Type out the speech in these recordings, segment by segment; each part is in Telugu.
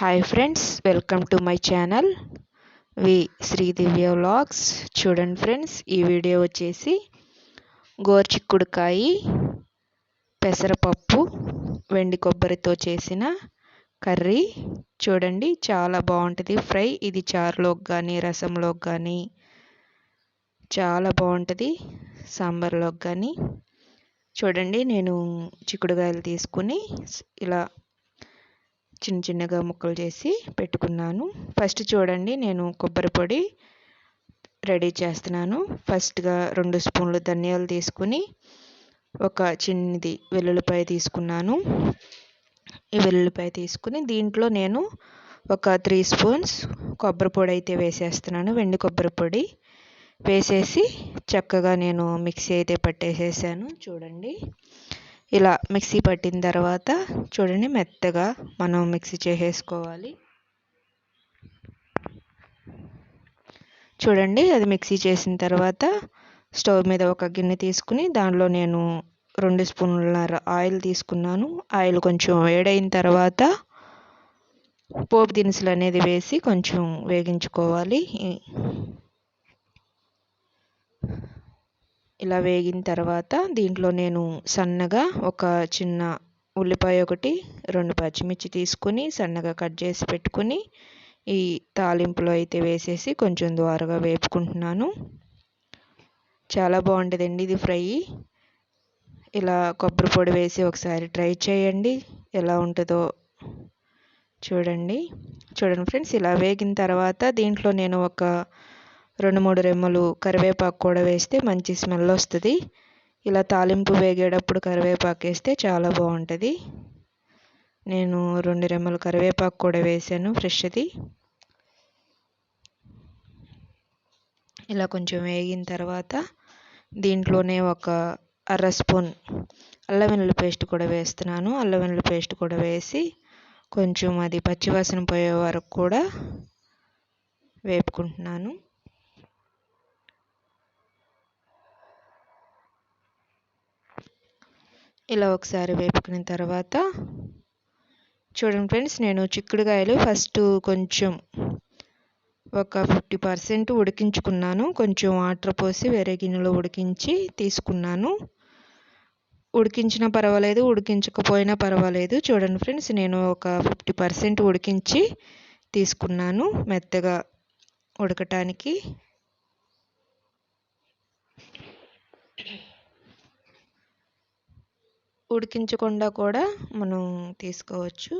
Hi friends welcome to my channel V Sridivya vlogs చూడండి ఫ్రెండ్స్ ఈ వీడియో వచ్చేసి గోర్చిక్కుడుకాయి పెసరపప్పు వెండి కొబ్బరితో చేసిన కర్రీ. చూడండి చాలా బాగుంటుంది. ఫ్రై ఇది చారులోకి కానీ రసంలోకి కానీ చాలా బాగుంటుంది. సాంబార్లోకి కానీ చూడండి నేను చిక్కుడుకాయలు తీసుకుని ఇలా చిన్న చిన్నగా ముక్కలు చేసి పెట్టుకున్నాను. ఫస్ట్ చూడండి నేను కొబ్బరి పొడి రెడీ చేస్తున్నాను. ఫస్ట్గా రెండు స్పూన్లు ధనియాలు తీసుకుని ఒక చిన్నది వెల్లుల్లిపాయ తీసుకున్నాను. ఈ వెల్లుల్లిపాయ తీసుకుని దీంట్లో నేను ఒక త్రీ స్పూన్స్ కొబ్బరి పొడి అయితే వేసేస్తున్నాను వెండి కొబ్బరి పొడి వేసేసి చక్కగా నేను మిక్సీ అయితే పట్టేసేసాను. చూడండి. ఇలా మిక్సీ పట్టిన తర్వాత చూడండి మెత్తగా మనం మిక్సీ చేసేసుకోవాలి. చూడండి అది మిక్సీ చేసిన తర్వాత స్టవ్ మీద ఒక గిన్నె తీసుకుని దానిలో నేను రెండు స్పూన్లన్నర ఆయిల్ తీసుకున్నాను. ఆయిల్ కొంచెం వేడైన తర్వాత పోపు దినుసులు అనేది వేసి కొంచెం వేగించుకోవాలి. ఇలా వేగిన తర్వాత దీంట్లో నేను సన్నగా ఒక చిన్న ఉల్లిపాయ ఒకటి రెండు పచ్చిమిర్చి తీసుకుని సన్నగా కట్ చేసి పెట్టుకుని ఈ తాలింపులో అయితే వేసేసి కొంచెం ద్వారగా వేపుకుంటున్నాను. చాలా బాగుంటుందండి ఇది ఫ్రై. ఇలా కొబ్బరి పొడి వేసి ఒకసారి ట్రై చేయండి. ఎలా ఉంటుందో చూడండి. చూడండి ఫ్రెండ్స్ ఇలా వేగిన తర్వాత దీంట్లో నేను ఒక రెండు మూడు రెమ్మలు కరివేపాకు కూడా వేస్తే మంచి స్మెల్ వస్తుంది. ఇలా తాలింపు వేగేటప్పుడు కరివేపాకు వేస్తే చాలా బాగుంటుంది. నేను రెండు రెమ్మలు కరివేపాకు కూడా వేసాను ఫ్రెష్ది. ఇలా కొంచెం వేగిన తర్వాత దీంట్లోనే ఒక అర స్పూన్ అల్లం వెల్లుల్లి పేస్ట్ కూడా వేస్తున్నాను. అల్లం వెల్లుల్లి పేస్ట్ కూడా వేసి కొంచెం అది పచ్చివాసన పోయే వరకు కూడా వేపుకుంటున్నాను. ఇలా ఒకసారి వేపుకున్న తర్వాత చూడండి ఫ్రెండ్స్ నేను చిక్కుడుకాయలు ఫస్ట్ కొంచెం ఒక ఫిఫ్టీ పర్సెంట్ ఉడికించుకున్నాను. కొంచెం వాటర్ పోసి వేరే గిన్నెలో ఉడికించి తీసుకున్నాను. ఉడికించినా పర్వాలేదు ఉడికించకపోయినా పర్వాలేదు. చూడండి ఫ్రెండ్స్ నేను ఒక ఫిఫ్టీ పర్సెంట్ ఉడికించి తీసుకున్నాను మెత్తగా ఉడకటానికి. ఉడికించకుండా కూడా మనం తీసుకోవచ్చు.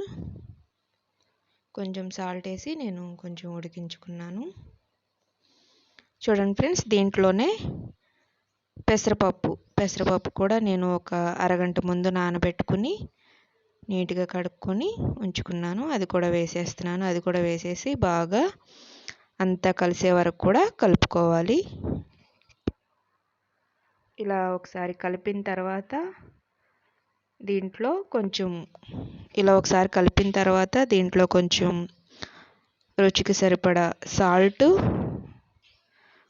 కొంచెం సాల్ట్ వేసి నేను కొంచెం ఉడికించుకున్నాను. చూడండి ఫ్రెండ్స్ దీంట్లోనే పెసరపప్పు. పెసరపప్పు కూడా నేను ఒక అరగంట ముందు నానబెట్టుకుని నీట్గా కడుక్కొని ఉంచుకున్నాను. అది కూడా వేసేస్తున్నాను. అది కూడా వేసేసి బాగా అంతా కలిసే వరకు కూడా కలుపుకోవాలి. ఇలా ఒకసారి కలిపిన తర్వాత దీంట్లో కొంచెం ఇలా ఒకసారి కలిపిన తర్వాత దీంట్లో కొంచెం రుచికి సరిపడా సాల్ట్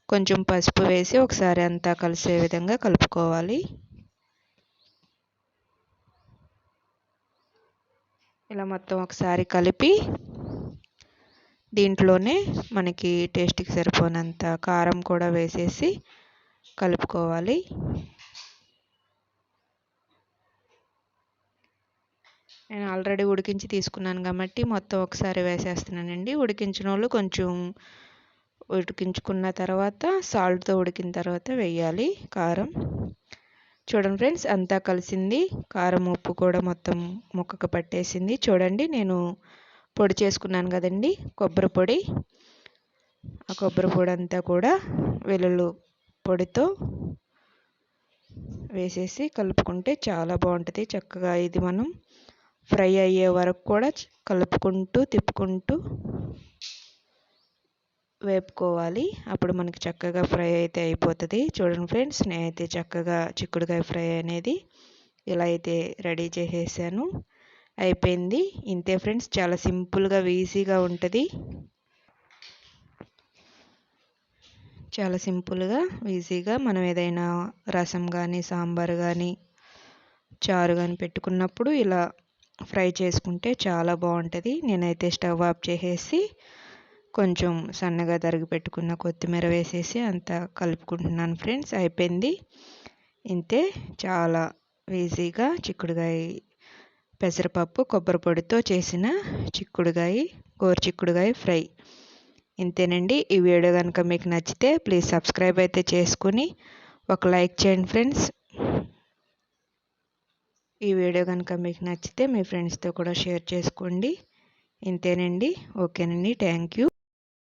కొంచెం పసుపు వేసి ఒకసారి అంతా కలిసే విధంగా కలుపుకోవాలి. ఇలా మొత్తం ఒకసారి కలిపి దీంట్లోనే మనకి టేస్ట్కి సరిపోనంత కారం కూడా వేసేసి కలుపుకోవాలి. నేను ఆల్రెడీ ఉడికించి తీసుకున్నాను కాబట్టి మొత్తం ఒకసారి వేసేస్తున్నానండి. ఉడికించిన వాళ్ళు కొంచెం ఉడికించుకున్న తర్వాత సాల్ట్తో ఉడికిన తర్వాత వేయాలి కారం. చూడండి ఫ్రెండ్స్ అంతా కలిసింది. కారం ఉప్పు కూడా మొత్తం ముక్కకు పట్టేసింది. చూడండి నేను పొడి చేసుకున్నాను కదండి కొబ్బరి పొడి. ఆ కొబ్బరి పొడి అంతా కూడా వెల్లుల్లి పొడితో వేసేసి కలుపుకుంటే చాలా బాగుంటుంది. చక్కగా ఇది మనం ఫ్రై అయ్యే వరకు కూడా కలుపుకుంటూ తిప్పుకుంటూ వేపుకోవాలి. అప్పుడు మనకి చక్కగా ఫ్రై అయితే అయిపోతుంది. చూడండి ఫ్రెండ్స్ నేనైతే చక్కగా చిక్కుడుకాయ ఫ్రై అనేది ఇలా అయితే రెడీ చేసేసాను. అయిపోయింది. ఇంతే ఫ్రెండ్స్ చాలా సింపుల్గా ఈజీగా ఉంటుంది. చాలా సింపుల్గా ఈజీగా మనం ఏదైనా రసం కానీ సాంబార్ కానీ చారు కానీ పెట్టుకున్నప్పుడు ఇలా ఫ్రై చేసుకుంటే చాలా బాగుంటుంది. నేనైతే స్టవ్ ఆఫ్ చేసేసి కొంచెం సన్నగా తరిగి పెట్టుకున్న కొత్తిమీర వేసేసి అంతా కలుపుకుంటున్నాను ఫ్రెండ్స్. అయిపోయింది. ఇంతే చాలా ఈజీగా చిక్కుడుగాయ పెసరపప్పు కొబ్బరి పొడితో చేసిన చిక్కుడుగాయ గోరు చిక్కుడుగాయ ఫ్రై. ఇంతేనండి. ఈ వీడియో కనుక మీకు నచ్చితే ప్లీజ్ సబ్స్క్రైబ్ అయితే చేసుకుని ఒక లైక్ చేయండి ఫ్రెండ్స్. ఈ వీడియో కనుక మీకు నచ్చితే మీ ఫ్రెండ్స్తో కూడా షేర్ చేసుకోండి. ఇంతేనండి. ఓకేనండి. Thank you.